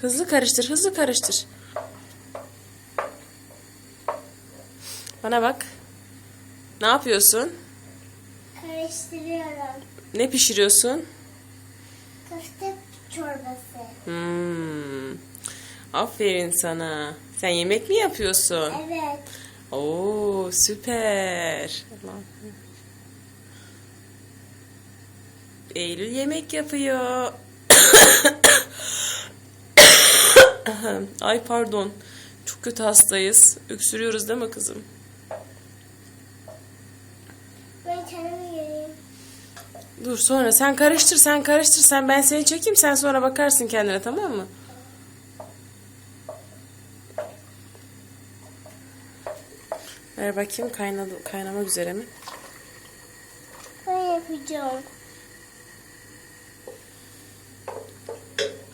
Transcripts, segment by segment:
Hızlı karıştır, hızlı karıştır. Bana bak. Ne yapıyorsun? Karıştırıyorum. Ne pişiriyorsun? Köfte çorbası. Hmm. Aferin sana. Sen yemek mi yapıyorsun? Evet. Oo, süper. Allah'ım. Eylül yemek yapıyor. Ay pardon. Çok kötü hastayız. Öksürüyoruz değil mi kızım? Ben kendimi göreyim. Dur sonra sen karıştır sen karıştır sen ben seni çekeyim sen sonra bakarsın kendine tamam mı? Ver bakayım kaynadı, kaynamak üzere mi? Ben yapacağım.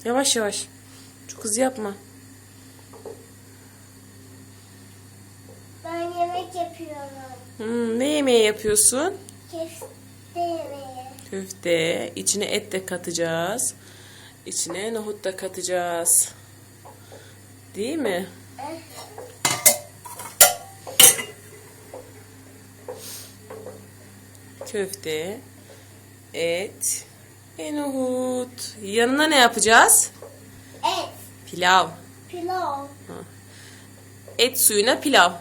Yavaş yavaş. Çok hızlı yapma. Ben yemek yapıyorum. Hmm, ne yemeği yapıyorsun? Köfte yemeği. Köfte. İçine et de katacağız. İçine nohut da katacağız. Değil mi? Eh, Köfte, et ve nohut. Yanına ne yapacağız? Et. Pilav. Pilav. Et suyuna pilav.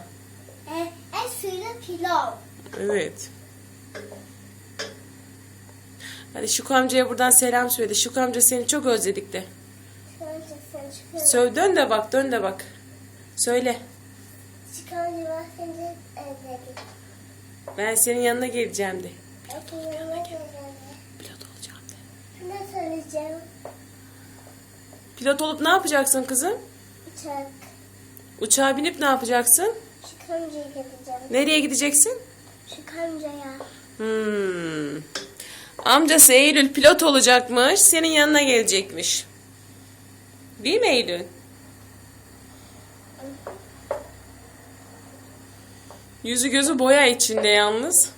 Eh, et suyla pilav. Evet. Hadi Şuku amcaya buradan selam söyle. Şuku amca seni çok özledik de. Söyle dön de bak dön de bak. Söyle. Çıkınca ben seni özledim. Ben senin yanına geleceğim de. Peki yanıma geleceğim. Pilot olacağım de. Ne söyleyeceğim? Pilot olup ne yapacaksın kızım? Uçak. Uçağa binip ne yapacaksın? Şu kamcaya gideceğim. Nereye gideceksin? Şu kamcaya. Hmm. Amcası Eylül pilot olacakmış. Senin yanına gelecekmiş. Değil mi Eylül? Yüzü gözü boya içinde yalnız.